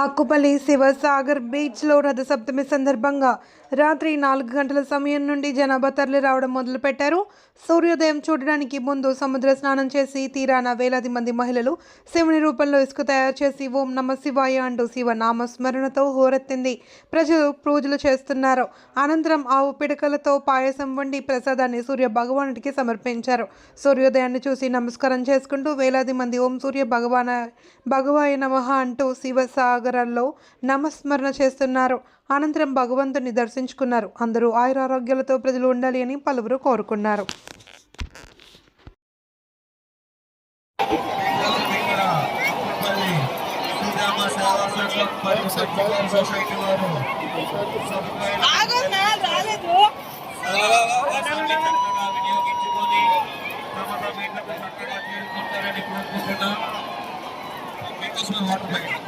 ఆకుపల్లి శివసాగర్ బీచ్లో రథసప్తమి సందర్భంగా రాత్రి నాలుగు గంటల సమయం నుండి జనాభా తరలి రావడం మొదలుపెట్టారు. సూర్యోదయం చూడడానికి ముందు సముద్ర స్నానం చేసి తీరాన వేలాది మంది మహిళలు శివుని రూపంలో ఇసుక తయారు చేసి ఓం నమ శివాయ అంటూ శివ నామస్మరణతో హోరెత్తింది. ప్రజలు పూజలు చేస్తున్నారు. అనంతరం ఆవు పిడకలతో పాయసం వండి ప్రసాదాన్ని సూర్య భగవానుడికి సమర్పించారు. సూర్యోదయాన్ని చూసి నమస్కారం చేసుకుంటూ వేలాది మంది ఓం సూర్య భగవాన భగవాయ నమః అంటూ శివసాగర్ నగరాల్లో నామస్మరణ చేస్తున్నారు. అనంతరం భగవంతుని దర్శించుకున్నారు. అందరూ ఆయురారోగ్యాలతో ప్రజలు ఉండాలి అని పలువురు కోరుకున్నారు. వినియోగించుకొని తమ తమ చక్కగా కోరుకుంటున్నాం మీకోసం వాటర్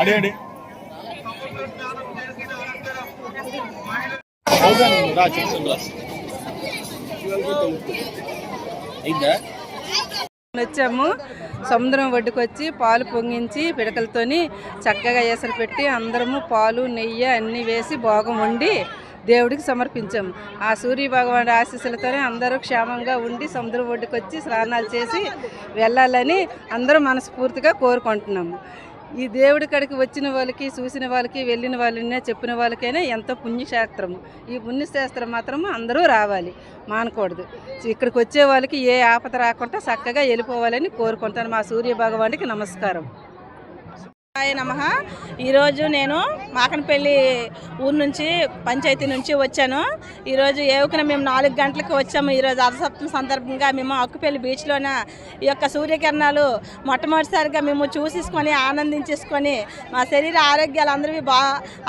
అడే అడే వచ్చాము. సముద్రం ఒడ్డుకు వచ్చి పాలు పొంగించి పిడకలతోని చక్కగా ఏసరు పెట్టి అందరము పాలు నెయ్యి అన్నీ వేసి భోగం వండి దేవుడికి సమర్పించాము ఆ సూర్య భగవానుడి ఆశీస్సులతోనే అందరూ క్షేమంగా ఉండి సముద్రం ఒడ్డుకు వచ్చి స్నానాలు చేసి వెళ్ళాలని అందరూ మనస్ఫూర్తిగా కోరుకుంటున్నాము. ఈ దేవుడి కాడికి వచ్చిన వాళ్ళకి చూసిన వాళ్ళకి వెళ్ళిన వాళ్ళని చెప్పిన వాళ్ళకైనా ఎంతో పుణ్యశాస్త్రము. ఈ పుణ్యశాస్త్రం మాత్రం అందరూ రావాలి. మానకూడదు. ఇక్కడికి వచ్చే వాళ్ళకి ఏ ఆపద రాకుండా చక్కగా వెళ్ళిపోవాలని కోరుకుంటాను. మా సూర్య భగవానికి నమస్కారం. హాయ్ నమ. ఈరోజు నేను మాకనపల్లి ఊరు నుంచి పంచాయతీ నుంచి వచ్చాను. ఈరోజు ఏవుకున మేము నాలుగు గంటలకు వచ్చాము. ఈరోజు అర్ధసప్తమి సందర్భంగా మేము అక్కుపల్లి బీచ్లోన ఈ యొక్క సూర్యకిరణాలు మొట్టమొదటిసారిగా మేము చూసేసుకొని ఆనందించేసుకొని మా శరీర ఆరోగ్యాలు అందరివి బా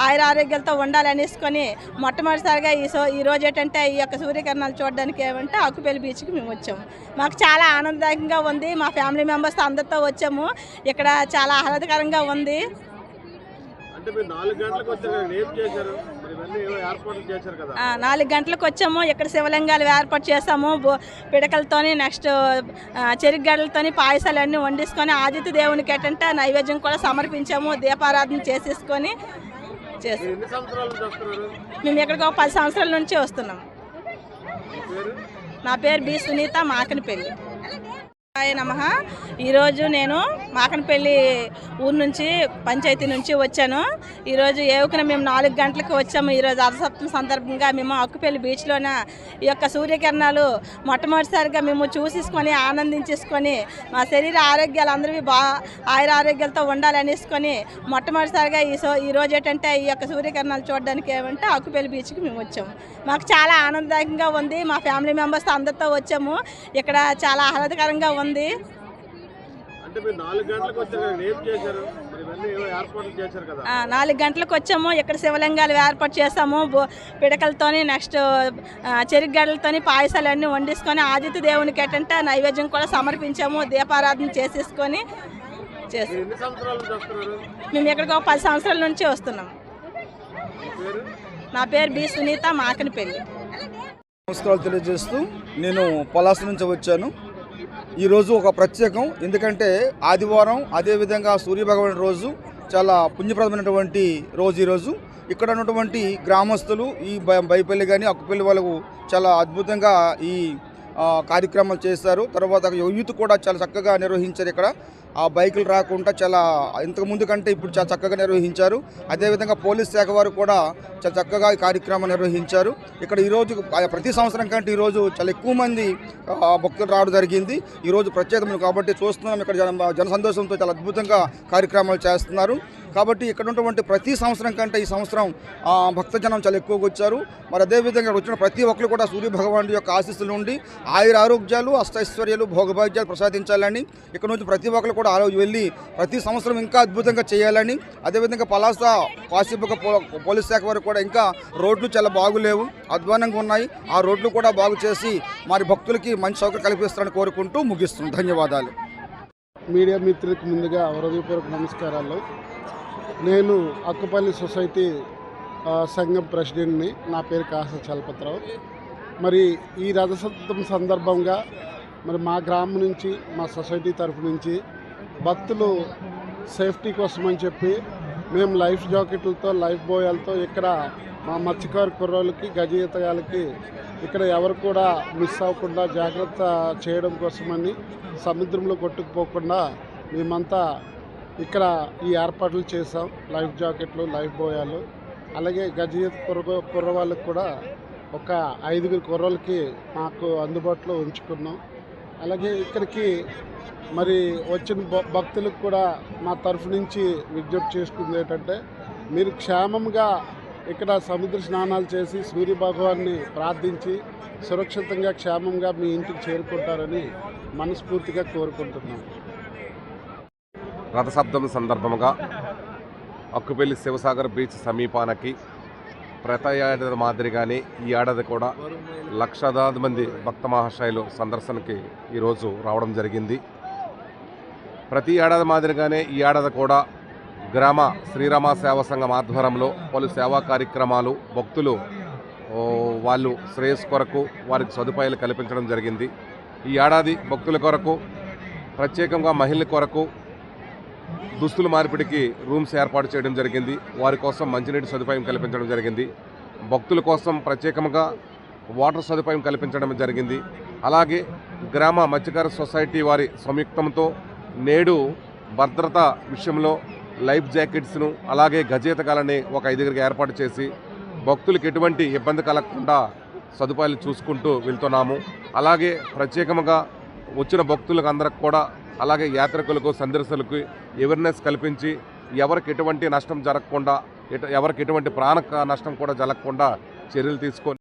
ఆయుర ఆరోగ్యాలతో ఉండాలనేసుకొని మొట్టమొదటిసారిగా ఈ సో ఈ రోజు ఏంటంటే ఈ యొక్క సూర్యకిరణాలు చూడడానికి ఏమంటే అక్కుపల్లి బీచ్కి మేము వచ్చాము. మాకు చాలా ఆనందదాయకంగా ఉంది. మా ఫ్యామిలీ మెంబర్స్ అందరితో వచ్చాము. ఇక్కడ చాలా ఆహ్లాదకరంగా ఉంది. మీరు నాలుగు గంటలకు వచ్చాము. ఇక్కడ శివలింగాలు ఏర్పాటు చేసాము పిడకలతోని నెక్స్ట్ చెరుగడ్డలతోని పాయసాలు అన్నీ వండేసుకొని ఆదిత్య దేవునికి ఏంటంటే నైవేద్యం కూడా సమర్పించాము. దీపారాధన చేసేసుకొని మేము ఇక్కడికి ఒక పది సంవత్సరాల నుంచి వస్తున్నాం. నా పేరు బి సునీత మాకనపల్లి. హాయ్ నమ. ఈరోజు నేను మాకనపల్లి ఊరు నుంచి పంచాయతీ నుంచి వచ్చాను. ఈరోజు ఏవుకున మేము నాలుగు గంటలకు వచ్చాము. ఈరోజు అర్ధసప్తం సందర్భంగా మేము అక్కుపల్లి బీచ్లోన ఈ యొక్క సూర్యకిరణాలు మొట్టమొదటిసారిగా మేము చూసేసుకొని ఆనందించేసుకొని మా శరీర ఆరోగ్యాలు అందరివి బా ఆయుర ఆరోగ్యాలతో ఉండాలనేసుకొని మొట్టమొదటిసారిగా ఈ సో ఈ రోజు ఏంటంటే ఈ యొక్క సూర్యకిరణాలు చూడడానికి ఏమంటే అక్కుపల్లి బీచ్కి మేము వచ్చాము. మాకు చాలా ఆనందంగా ఉంది. మా ఫ్యామిలీ మెంబర్స్ అందరితో వచ్చాము. ఇక్కడ చాలా ఆహ్లాదకరంగా ఉంది. అంటే మీరు నాలుగు గంటలకు వచ్చారు కదా ఏం చేశారు? మరి మరి ఇవన్నీ ఏవో ఏర్పాట్లు చేశారు కదా. ఆ, నాలుగు గంటలకు వచ్చాము. ఇక్కడ శివలింగాలు ఏర్పాటు చేసాము బో పిడకలతోని నెక్స్ట్ చెరిగడ్డలతోని పాయసాలు అన్నీ వండేసుకొని ఆదిత్య దేవునికి ఏంటంటే నైవేద్యం కూడా సమర్పించాము. దీపారాధన చేసేసుకొని చేసి మీరు ఎన్ని సంవత్సరాల నుంచి వస్తున్నారు? మేము ఇక్కడికి ఒక పది సంవత్సరాల నుంచి వస్తున్నాం. నా పేరు బి సునీత మాకనిపల్లి. నమస్కారాలు తెలియజేస్తూ నేను పలాస నుంచి వచ్చాను. ఈరోజు ఒక ప్రత్యేకం. ఎందుకంటే ఆదివారం అదేవిధంగా సూర్యభగవాన్ రోజు చాలా పుణ్యప్రదమైనటువంటి రోజు ఈరోజు ఇక్కడ ఉన్నటువంటి గ్రామస్తులు ఈ బై- బైపల్లి కానీ అక్కుపల్లి వాళ్ళకు చాలా అద్భుతంగా ఈ కార్యక్రమాలు చేశారు. తర్వాత యూత్ కూడా చాలా చక్కగా నిర్వహించారు ఇక్కడ. ఆ బైకులు రాకుండా చాలా ఇంతకు ముందు కంటే ఇప్పుడు చాలా చక్కగా నిర్వహించారు. అదేవిధంగా పోలీస్ శాఖ వారు కూడా చాలా చక్కగా ఈ కార్యక్రమం నిర్వహించారు. ఇక్కడ ఈరోజు ప్రతి సంవత్సరం కంటే ఈరోజు చాలా ఎక్కువ మంది భక్తులు రావడం జరిగింది. ఈరోజు ప్రత్యేకమైన కాబట్టి చూస్తున్నాం. ఇక్కడ జన జన సంతోషంతో చాలా అద్భుతంగా కార్యక్రమాలు చేస్తున్నారు. కాబట్టి ఇక్కడ ఉన్నటువంటి ప్రతి సంవత్సరం కంటే ఈ సంవత్సరం ఆ, భక్తజనం చాలా ఎక్కువగా వచ్చారు. మరి అదేవిధంగా వచ్చిన ప్రతి ఒక్కరు కూడా సూర్య భగవానుడి యొక్క ఆశీస్సులు ఉండి ఆయుర ఆరోగ్యాలు అష్టైశ్వర్యాలు భోగభాగ్యాలు ప్రసాదించాలని ఇక్కడ నుంచి ప్రతి ఒక్కరు కూడా ఆ రోజు వెళ్ళి ప్రతి సంవత్సరం ఇంకా అద్భుతంగా చేయాలని అదేవిధంగా పలాస కాశీపక పోలీస్ శాఖ వారు కూడా ఇంకా రోడ్లు చాలా బాగులేవు అధ్వానంగా ఉన్నాయి. ఆ రోడ్లు కూడా బాగు చేసి మరి భక్తులకి మంచి సౌకర్యం కల్పిస్తారని కోరుకుంటూ ముగిస్తున్నాం. ధన్యవాదాలు. మీడియా మిత్రులకు ముందుగా హృదయపూర్వక నమస్కారాలు. నేను అక్కుపల్లి సొసైటీ సంఘం ప్రెసిడెంట్ని. నా పేరు కాస చలపతిరావు. మరి ఈ రథసప్తం సందర్భంగా మరి మా గ్రామం నుంచి మా సొసైటీ తరఫు నుంచి భక్తులు సేఫ్టీ కోసం అని చెప్పి మేము లైఫ్ జాకెట్లతో లైఫ్ బోయాలతో ఇక్కడ మా మత్స్యకారు కుర్రోళ్ళకి గజ ఇక్కడ ఎవరు కూడా మిస్ అవ్వకుండా జాగ్రత్త చేయడం కోసమని సముద్రంలో కొట్టుకుపోకుండా మేమంతా ఇక్కడ ఈ ఏర్పాట్లు చేసాం లైఫ్ జాకెట్లు లైఫ్ బోయాలు. అలాగే గజయత్ కుర్ర కుర్ర వాళ్ళకి కూడా ఒక ఐదుగురు కుర్రలకి మాకు అందుబాటులో ఉంచుకున్నాం. అలాగే ఇక్కడికి మరి వచ్చిన భక్తులకు కూడా మా తరఫు నుంచి విజ్ఞప్తి చేసుకుంది ఏంటంటే మీరు క్షేమంగా ఇక్కడ సముద్ర స్నానాలు చేసి సూర్య భగవాన్ని ప్రార్థించి సురక్షితంగా క్షేమంగా మీ ఇంటికి చేరుకుంటారని మనస్ఫూర్తిగా కోరుకుంటున్నాం. రథసప్తమి సందర్భంగా అక్కుపల్లి శివసాగర్ బీచ్ సమీపానికి ప్రతి ఏడాది మాదిరిగానే ఈ ఏడాది కూడా లక్షలాది మంది భక్త మహాశయులు సందర్శనకి ఈరోజు రావడం జరిగింది. ప్రతి ఏడాది మాదిరిగానే ఈ ఏడాది కూడా గ్రామ శ్రీరామ సేవా సంఘం ఆధ్వర్యంలో పలు సేవా కార్యక్రమాలు భక్తులు వాళ్ళు శ్రేయస్ కొరకు వారికి సదుపాయాలు కల్పించడం జరిగింది. ఈ ఏడాది భక్తుల కొరకు ప్రత్యేకంగా మహిళల కొరకు దుస్తుల మార్పిడికి రూమ్స్ ఏర్పాటు చేయడం జరిగింది. వారి కోసం మంచినీటి సదుపాయం కల్పించడం జరిగింది. భక్తుల కోసం ప్రత్యేకంగా వాటర్ సదుపాయం కల్పించడం జరిగింది. అలాగే గ్రామ మత్స్యకార సొసైటీ వారి సంయుక్తంతో నేడు భద్రత విషయంలో లైఫ్ జాకెట్స్ను అలాగే గజేతకాలని ఒక ఐదుగురికి ఏర్పాటు చేసి భక్తులకు ఎటువంటి ఇబ్బంది కలగకుండా సదుపాయాలు చూసుకుంటూ వెళ్తున్నాము. అలాగే ప్రత్యేకంగా వచ్చిన భక్తులకు అందరికి కూడా అలాగే యాత్రికులకు సందర్శకులకు అవేర్నెస్ కల్పించి ఎవరికి ఎటువంటి నష్టం జరగకుండా ఎవరికి ఎటువంటి ప్రాణ నష్టం కూడా జరగకుండా చర్యలు తీసుకొని